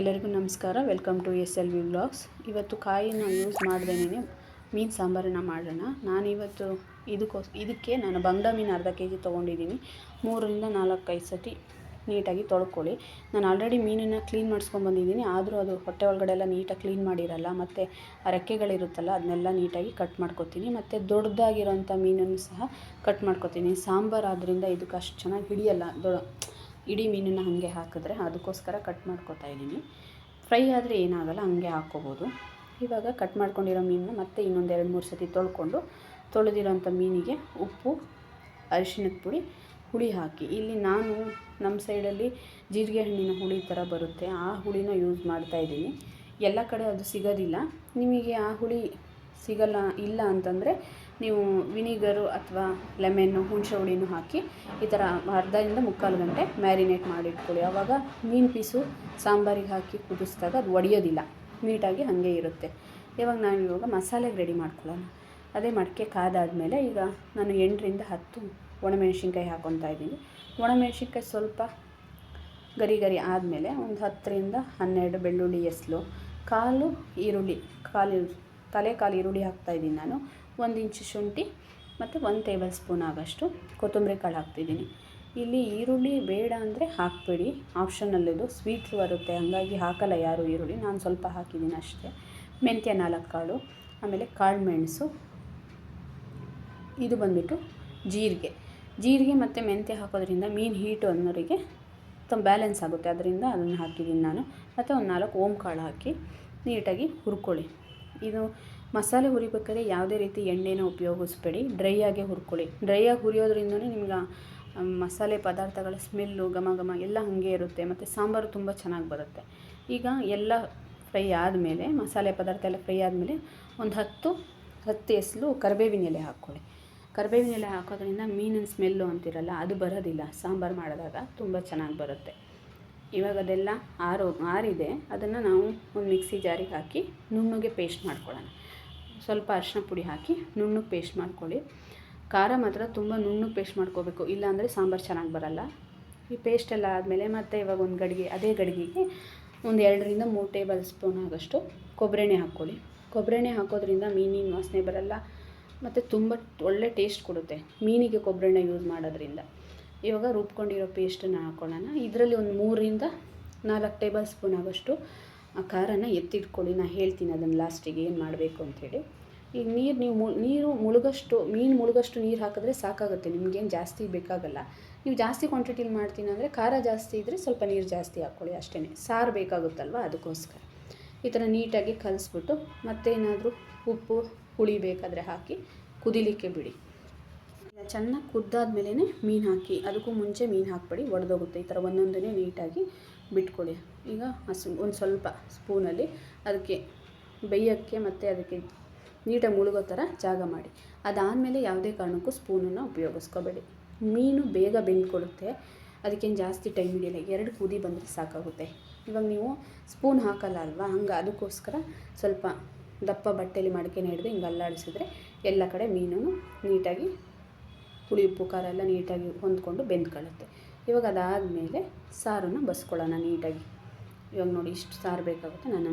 ಎಲ್ಲರಿಗೂ ನಮಸ್ಕಾರ. Welcome to S L V blogs ಇವತ್ತು ಕಾಯಿನ ಯೂಸ್ ಮಾಡ್ದೇನೆ ಮೀನು ಸಾಂಬಾರನ್ನ ಮಾಡೋಣ. ನಾನಿವತ್ತು ಇದಕ್ಕೋಸ್ ಇದಕ್ಕೆ ನಾನು ಬಂಗ್ಡ ಮೀನು ಅರ್ಧ ಕೆ ಜಿ ತೊಗೊಂಡಿದ್ದೀನಿ. ಮೂರರಿಂದ ನಾಲ್ಕೈದು ಸತಿ ನೀಟಾಗಿ ತೊಳ್ಕೊಳ್ಳಿ. ನಾನು ಆಲ್ರೆಡಿ ಮೀನನ್ನು ಕ್ಲೀನ್ ಮಾಡಿಸ್ಕೊಂಬಂದಿದ್ದೀನಿ ಆದರೂ ಅದು ಹೊಟ್ಟೆ ಒಳಗಡೆ ಎಲ್ಲ ನೀಟಾಗಿ ಕ್ಲೀನ್ ಮಾಡಿರಲ್ಲ, ಮತ್ತು ರೆಕ್ಕೆಗಳಿರುತ್ತಲ್ಲ, ಅದನ್ನೆಲ್ಲ ನೀಟಾಗಿ ಕಟ್ ಮಾಡ್ಕೊತೀನಿ. ಮತ್ತು ದೊಡ್ಡದಾಗಿರೋಂಥ ಮೀನನ್ನು ಸಹ ಕಟ್ ಮಾಡ್ಕೊತೀನಿ. ಸಾಂಬಾರು ಆದ್ದರಿಂದ ಇದಕ್ಕೆ ಅಷ್ಟು ಚೆನ್ನಾಗಿ ಹಿಡಿಯಲ್ಲ, ದೊಡ್ಡ ಇಡೀ ಮೀನನ್ನು ಹಾಗೆ ಹಾಕಿದ್ರೆ ಅದಕ್ಕೋಸ್ಕರ ಕಟ್ ಮಾಡ್ಕೊತಾ ಇದ್ದೀನಿ. ಫ್ರೈ ಆದರೆ ಏನಾಗಲ್ಲ, ಹಾಗೆ ಹಾಕ್ಕೋಬೋದು. ಇವಾಗ ಕಟ್ ಮಾಡ್ಕೊಂಡಿರೋ ಮೀನನ್ನ ಮತ್ತೆ ಇನ್ನೊಂದು ಎರಡು ಮೂರು ಸತಿ ತೊಳ್ಕೊಂಡು ತೊಳೆದಿರೋಂಥ ಮೀನಿಗೆ ಉಪ್ಪು, ಅರಿಶಿಣದ ಪುಡಿ, ಹುಳಿ ಹಾಕಿ. ಇಲ್ಲಿ ನಾನು ನಮ್ಮ ಸೈಡಲ್ಲಿ ಜೀರಿಗೆ ಹಣ್ಣಿನ ಹುಳಿ ಥರ ಬರುತ್ತೆ. ಆ ಹುಳಿನ ಯೂಸ್ ಮಾಡ್ತಾಯಿದ್ದೀನಿ ಎಲ್ಲ ಕಡೆ ಅದು ಸಿಗೋದಿಲ್ಲ. ನಿಮಗೆ ಆ ಹುಳಿ ಸಿಗಲ್ಲ, ಇಲ್ಲ ಅಂತಂದರೆ ನೀವು ವಿನಿಗರು ಅಥವಾ ಲೆಮೆನ್ನು, ಹುಣಸೆ ಹುಳಿನೂ ಹಾಕಿ ಈ ಥರ ಅರ್ಧದಿಂದ ಮುಕ್ಕಾಲು ಗಂಟೆ ಮ್ಯಾರಿನೇಟ್ ಮಾಡಿಟ್ಕೊಳ್ಳಿ. ಆವಾಗ ಮೀನು ಪೀಸು ಸಾಂಬಾರಿಗೆ ಹಾಕಿ ಕುದಿಸಿದಾಗ ಅದು ಒಡೆಯೋದಿಲ್ಲ. ನೀಟಾಗಿ ಹಾಗೆ ಇರುತ್ತೆ. ಇವಾಗ ನಾವು ಇವಾಗ ಮಸಾಲೆಗೆ ರೆಡಿ ಮಾಡ್ಕೊಳ್ಳೋಣ. ಅದೇ ಮಡಿಕೆ ಕಾದಾದಮೇಲೆ ಈಗ ನಾನು ಎಂಟರಿಂದ ಹತ್ತು ಒಣಮೆಣ್ಸಿನ್ಕಾಯಿ ಹಾಕ್ಕೊತಾ ಇದ್ದೀನಿ. ಒಣಮೆಣ್ಸಿನ್ಕಾಯಿ ಸ್ವಲ್ಪ ಗರಿ ಗರಿ ಆದಮೇಲೆ ಒಂದು ಹತ್ತರಿಂದ ಹನ್ನೆರಡು ಬೆಳ್ಳುಳ್ಳಿ ಎಸ್ಲು ಕಾಲು ಈರುಳ್ಳಿ, ಕಾಲು ತಲೆ ಕಾಲು ಈರುಳ್ಳಿ ಹಾಕ್ತಾಯಿದ್ದೀನಿ ನಾನು. ಒಂದು ಇಂಚು ಶುಂಠಿ ಮತ್ತು ಒಂದು ಟೇಬಲ್ ಸ್ಪೂನ್ ಆಗೋಷ್ಟು ಕೊತ್ತಂಬರಿ ಕಾಳು ಹಾಕ್ತಿದ್ದೀನಿ. ಇಲ್ಲಿ ಈರುಳ್ಳಿ ಬೇಡ ಅಂದರೆ ಹಾಕಬೇಡಿ. ಆಪ್ಷನಲ್ಲಿದು ಸ್ವೀಟ್ ಬರುತ್ತೆ. ಹಾಗಾಗಿ ಹಾಕಲ್ಲ ಯಾರು ಈರುಳ್ಳಿ. ನಾನು ಸ್ವಲ್ಪ ಹಾಕಿದ್ದೀನಿ ಅಷ್ಟೇ. ಮೆಂತ್ಯ ನಾಲ್ಕು ಕಾಳು, ಆಮೇಲೆ ಕಾಳು ಮೆಣಸು. ಇದು ಬಂದುಬಿಟ್ಟು ಜೀರಿಗೆ. ಜೀರಿಗೆ ಮತ್ತು ಮೆಂತ್ಯ ಹಾಕೋದ್ರಿಂದ ಮೀನು ಹೀಟು ಅನ್ನೋರಿಗೆ ತುಂಬ ಬ್ಯಾಲೆನ್ಸ್ ಆಗುತ್ತೆ. ಅದರಿಂದ ಅದನ್ನು ಹಾಕಿದ್ದೀನಿ ನಾನು. ಮತ್ತು ಒಂದು ನಾಲ್ಕು ಓಮ್ ಕಾಳು ಹಾಕಿ ನೀಟಾಗಿ ಹುರ್ಕೊಳ್ಳಿ. ಇದು ಮಸಾಲೆ ಹುರಿಬೇಕಾದ್ರೆ ಯಾವುದೇ ರೀತಿ ಎಣ್ಣೆನ ಉಪಯೋಗಿಸ್ಬೇಡಿ. ಡ್ರೈ ಆಗೇ ಹುರ್ಕೊಳ್ಳಿ. ಡ್ರೈ ಆಗಿ ಹುರಿಯೋದ್ರಿಂದನೇ ನಿಮ್ಗೆ ಮಸಾಲೆ ಪದಾರ್ಥಗಳ ಸ್ಮೆಲ್ಲು ಘಮ ಘಮ ಎಲ್ಲ ಹಾಗೆ ಇರುತ್ತೆ ಮತ್ತು ಸಾಂಬಾರು ತುಂಬ ಚೆನ್ನಾಗಿ ಬರುತ್ತೆ. ಈಗ ಎಲ್ಲ ಫ್ರೈ ಆದಮೇಲೆ, ಮಸಾಲೆ ಪದಾರ್ಥ ಎಲ್ಲ ಫ್ರೈ ಆದಮೇಲೆ ಒಂದು ಹತ್ತು ಹತ್ತು ಎಸಲು ಕರಿಬೇವಿನ ಎಲೆ ಹಾಕ್ಕೊಳ್ಳಿ. ಕರಿಬೇವಿನ ಎಲೆ ಹಾಕೋದ್ರಿಂದ ಮೀನಿನ ಸ್ಮೆಲ್ಲು ಅಂತಿರಲ್ಲ, ಅದು ಬರೋದಿಲ್ಲ. ಸಾಂಬಾರು ಮಾಡಿದಾಗ ತುಂಬ ಚೆನ್ನಾಗಿ ಬರುತ್ತೆ. ಇವಾಗ ಅದೆಲ್ಲ ಆರು, ಆರಿದೆ. ಅದನ್ನು ನಾವು ಒಂದು ಮಿಕ್ಸಿ ಜಾರಿಗೆ ಹಾಕಿ, ನುಣ್ಣಗೆ ಪೇಸ್ಟ್ ಮಾಡ್ಕೊಳ್ಳೋಣ. ಸ್ವಲ್ಪ ಅರಿಶಿನ ಪುಡಿ ಹಾಕಿ ನುಣ್ಣಗೆ ಪೇಸ್ಟ್ ಮಾಡ್ಕೊಳ್ಳಿ. ಖಾರ ಮಾತ್ರ ತುಂಬ ನುಣ್ಣಗೆ ಪೇಸ್ಟ್ ಮಾಡ್ಕೋಬೇಕು. ಇಲ್ಲಾಂದರೆ ಸಾಂಬಾರು ಚೆನ್ನಾಗಿ ಬರಲ್ಲ. ಈ ಪೇಸ್ಟ್ ಎಲ್ಲ ಆದಮೇಲೆ ಮತ್ತೆ ಇವಾಗ ಒಂದು ಗಡಿಗೆ, ಅದೇ ಗಡಿಗೆಗೆ ಒಂದು ಎರಡರಿಂದ ಮೂರು ಟೇಬಲ್ ಸ್ಪೂನ್ ಆಗೋಷ್ಟು ಕೊಬ್ಬರೆಣ್ಣೆ ಹಾಕ್ಕೊಳ್ಳಿ. ಕೊಬ್ಬರೆಣ್ಣೆ ಹಾಕೋದ್ರಿಂದ ಮೀನಿನ ವಾಸನೆ ಬರಲ್ಲ ಮತ್ತು ತುಂಬ ಒಳ್ಳೆ ಟೇಸ್ಟ್ ಕೊಡುತ್ತೆ ಮೀನಿಗೆ ಕೊಬ್ಬರೆಣ್ಣೆ ಯೂಸ್ ಮಾಡೋದ್ರಿಂದ. ಇವಾಗ ರುಬ್ಕೊಂಡಿರೋ ಪೇಸ್ಟನ್ನು ಹಾಕ್ಕೊಳ್ಳೋಣ ಇದರಲ್ಲಿ ಒಂದು ಮೂರರಿಂದ ನಾಲ್ಕು ಟೇಬಲ್ ಸ್ಪೂನ್ ಆಗೋಷ್ಟು ಆ ಖಾರನ ಎತ್ತಿಟ್ಕೊಳ್ಳಿ ನಾನು ಹೇಳ್ತೀನಿ ಅದನ್ನು ಲಾಸ್ಟಿಗೆ ಏನು ಮಾಡಬೇಕು ಅಂಥೇಳಿ ಈಗ ನೀರು ನೀವು ಮು, ನೀರು ಮುಳುಗಷ್ಟು, ಮೀನು ಮುಳುಗಷ್ಟು ನೀರು ಹಾಕಿದ್ರೆ ಸಾಕಾಗುತ್ತೆ, ನಿಮಗೇನು ಜಾಸ್ತಿ ಬೇಕಾಗಲ್ಲ. ನೀವು ಜಾಸ್ತಿ ಕ್ವಾಂಟಿಟಿಲಿ ಮಾಡ್ತೀನಿ ಅಂದರೆ ಖಾರ ಜಾಸ್ತಿ ಇದ್ದರೆ ಸ್ವಲ್ಪ ನೀರು ಜಾಸ್ತಿ ಹಾಕ್ಕೊಳ್ಳಿ ಅಷ್ಟೇ ಸಾರು ಬೇಕಾಗುತ್ತಲ್ವ ಅದಕ್ಕೋಸ್ಕರ. ಈ ಥರ ನೀಟಾಗಿ ಕಲಿಸ್ಬಿಟ್ಟು ಮತ್ತೇನಾದರೂ ಉಪ್ಪು, ಹುಳಿ ಬೇಕಾದರೆ ಹಾಕಿ ಕುದಿಲಿಕ್ಕೆ ಬಿಡಿ. ಚೆನ್ನಾಗಿ ಕುದ್ದಾದ್ಮೇಲೆ ಮೀನು ಹಾಕಿ, ಅದಕ್ಕೂ ಮುಂಚೆ ಮೀನು ಹಾಕ್ಬೇಡಿ, ಒಡೆದೋಗುತ್ತೆ. ಈ ಥರ ಒಂದೊಂದನೇ ನೀಟಾಗಿ ಬಿಟ್ಕೊಳ್ಳಿ ಈಗ ಹಸು, ಒಂದು ಸ್ವಲ್ಪ ಸ್ಪೂನಲ್ಲಿ ಅದಕ್ಕೆ ಬೇಯೋಕ್ಕೆ ಮತ್ತು ಅದಕ್ಕೆ ನೀಟಾಗಿ ಮುಳುಗೋ ಥರ ಜಾಗ ಮಾಡಿ. ಅದಾದಮೇಲೆ ಯಾವುದೇ ಕಾರಣಕ್ಕೂ ಸ್ಪೂನನ್ನು ಉಪಯೋಗಿಸ್ಕೋಬೇಡಿ. ಮೀನು ಬೇಗ ಬೆಂದ್ಕೊಡುತ್ತೆ ಅದಕ್ಕೇನು ಜಾಸ್ತಿ ಟೈಮ್ ಹಿಡಿಯಲ್ಲ, ಎರಡು ಕುದಿ ಬಂದರೆ ಸಾಕಾಗುತ್ತೆ. ಇವಾಗ ನೀವು ಸ್ಪೂನ್ ಹಾಕಲ್ಲ ಅಲ್ವಾ? ಹಂಗೆ ಅದಕ್ಕೋಸ್ಕರ ಸ್ವಲ್ಪ ದಪ್ಪ ಬಟ್ಟೆಯಲ್ಲಿ ಮಡಿಕೆನ ಹಿಡಿದು ಹಿಂಗೆ ಅಲ್ಲಾಡಿಸಿದ್ರೆ ಎಲ್ಲ ಕಡೆ ಮೀನು ನೀಟಾಗಿ ಹುಳಿ, ಉಪ್ಪು, ಖಾರ ಎಲ್ಲ ನೀಟಾಗಿ ಹೊಂದ್ಕೊಂಡು ಬೆಂದ್ಕೊಳ್ಳುತ್ತೆ. ಇವಾಗ ಅದಾದಮೇಲೆ ಸಾರನ್ನು ಬಸ್ಕೊಳ್ಳೋಣ ನೀಟಾಗಿ. ಇವಾಗ ನೋಡಿ ಇಷ್ಟು ಸಾರು ಬೇಕಾಗುತ್ತೆ ನಾನು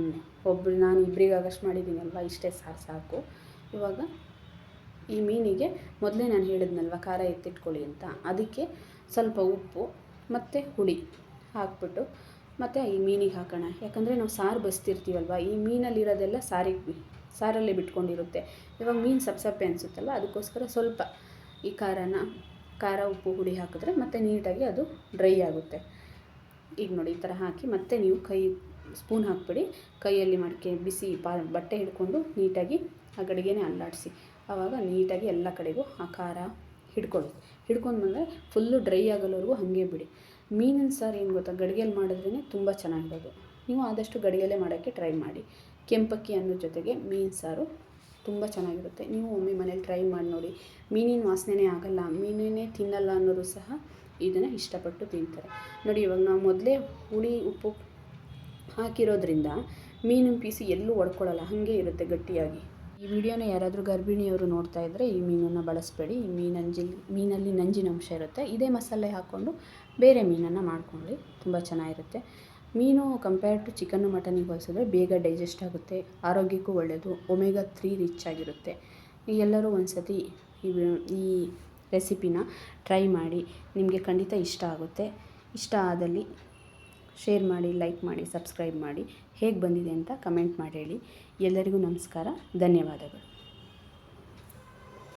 ಒಬ್ಬರು ನಾನು ಇಬ್ಬರಿಗಾಗಷ್ಟು ಮಾಡಿದ್ದೀನಲ್ವ, ಇಷ್ಟೇ ಸಾರು ಸಾಕು. ಇವಾಗ ಈ ಮೀನಿಗೆ ಮೊದಲೇ ನಾನು ಹೇಳಿದ್ನಲ್ವ, ಖಾರ ಎತ್ತಿಟ್ಕೊಳ್ಳಿ ಅಂತ. ಅದಕ್ಕೆ ಸ್ವಲ್ಪ ಉಪ್ಪು ಮತ್ತು ಹುಳಿ ಹಾಕ್ಬಿಟ್ಟು ಮತ್ತು ಈ ಮೀನಿಗೆ ಹಾಕೋಣ. ಯಾಕಂದರೆ ನಾವು ಸಾರು ಬಸ್ತಿರ್ತೀವಲ್ವ, ಈ ಮೀನಲ್ಲಿರೋದೆಲ್ಲ ಸಾರಿಗೆ ಸಾರಲ್ಲೇ ಬಿಟ್ಕೊಂಡಿರುತ್ತೆ. ಇವಾಗ ಮೀನು ಸಪ್ ಸಪ್ಪೆ ಅನಿಸುತ್ತಲ್ವ, ಅದಕ್ಕೋಸ್ಕರ ಸ್ವಲ್ಪ ಈ ಖಾರನ ಖಾರ ಉಪ್ಪು ಹುಳಿ ಹಾಕಿದ್ರೆ ಮತ್ತೆ ನೀಟಾಗಿ ಅದು ಡ್ರೈ ಆಗುತ್ತೆ. ಈಗ ನೋಡಿ ಈ ಥರ ಹಾಕಿ ಮತ್ತೆ ನೀವು ಕೈ ಸ್ಪೂನ್ ಹಾಕ್ಬಿಡಿ. ಕೈಯಲ್ಲಿ ಮಡಿಕೆ ಬಿಸಿ ಪಾ ಬಟ್ಟೆ ಹಿಡ್ಕೊಂಡು ನೀಟಾಗಿ ಆ ಗಡಿಗೆನೇ ಅಲ್ಲಾಡಿಸಿ. ಆವಾಗ ನೀಟಾಗಿ ಎಲ್ಲ ಕಡೆಗೂ ಆ ಖಾರ ಹಿಡ್ಕೊಳ್ಳುತ್ತೆ ಹಿಡ್ಕೊಂಡು ಬಂದರೆ ಫುಲ್ಲು ಡ್ರೈ ಆಗೋಲ್ಲವರೆಗೂ ಹಾಗೆ ಬಿಡಿ. ಮೀನಿನ ಸಾರು ಏನು ಗೊತ್ತಾ? ಗಡಿಗೆಯಲ್ಲಿ ಮಾಡಿದ್ರೇ ತುಂಬ ಚೆನ್ನಾಗಿರೋದು. ನೀವು ಆದಷ್ಟು ಗಡಿಗೆಯಲ್ಲೇ ಮಾಡೋಕ್ಕೆ ಟ್ರೈ ಮಾಡಿ. ಕೆಂಪಕ್ಕಿ ಅನ್ನೋ ಜೊತೆಗೆ ಮೀನು ಸಾರು ತುಂಬ ಚೆನ್ನಾಗಿರುತ್ತೆ. ನೀವು ಒಮ್ಮೆ ಮನೇಲಿ ಟ್ರೈ ಮಾಡಿ ನೋಡಿ. ಮೀನಿನ ವಾಸನೆ ಆಗಲ್ಲ. ಮೀನಿನೇ ತಿನ್ನಲ್ಲ ಅನ್ನೋರು ಸಹ ಇದನ್ನು ಇಷ್ಟಪಟ್ಟು ತಿಂತಾರೆ. ನೋಡಿ, ಇವಾಗ ನಾವು ಮೊದಲೇ ಹುಳಿ, ಉಪ್ಪು ಹಾಕಿರೋದ್ರಿಂದ ಮೀನಿನ ಪೀಸು ಎಲ್ಲೂ ಒಡ್ಕೊಳ್ಳಲ್ಲ ಹಾಗೆ ಇರುತ್ತೆ ಗಟ್ಟಿಯಾಗಿ. ಈ ವಿಡಿಯೋನ ಯಾರಾದರೂ ಗರ್ಭಿಣಿಯವರು ನೋಡ್ತಾ ಇದ್ದರೆ ಈ ಮೀನನ್ನು ಬಳಸಬೇಡಿ. ಈ ಮೀನಂಜಿ, ಮೀನಲ್ಲಿ ನಂಜಿನ ಅಂಶ ಇರುತ್ತೆ. ಇದೇ ಮಸಾಲೆ ಹಾಕ್ಕೊಂಡು ಬೇರೆ ಮೀನನ್ನು ಮಾಡ್ಕೊಳ್ಳಿ. ತುಂಬ ಚೆನ್ನಾಗಿರುತ್ತೆ. ಮೀನು ಕಂಪೇರ್ ಟು ಚಿಕನ್ನು ಮಟನಿಗೆ ಹೋಲಿಸಿದ್ರೆ ಬೇಗ ಡೈಜೆಸ್ಟ್ ಆಗುತ್ತೆ, ಆರೋಗ್ಯಕ್ಕೂ ಒಳ್ಳೆಯದು ಒಮೆಗಾ ತ್ರೀ ರಿಚ್ ಆಗಿರುತ್ತೆ. ಎಲ್ಲರೂ ಒಂದು ಸತಿ ಈ ಈ ರೆಸಿಪಿನ ಟ್ರೈ ಮಾಡಿ, ನಿಮಗೆ ಖಂಡಿತ ಇಷ್ಟ ಆಗುತ್ತೆ. ಇಷ್ಟ ಆದಲ್ಲಿ ಶೇರ್ ಮಾಡಿ ಲೈಕ್ ಮಾಡಿ ಸಬ್ಸ್ಕ್ರೈಬ್ ಮಾಡಿ, ಹೇಗೆ ಬಂದಿದೆ ಅಂತ ಕಮೆಂಟ್ ಮಾಡಿ ಹೇಳಿ. ಎಲ್ಲರಿಗೂ ನಮಸ್ಕಾರ, ಧನ್ಯವಾದಗಳು.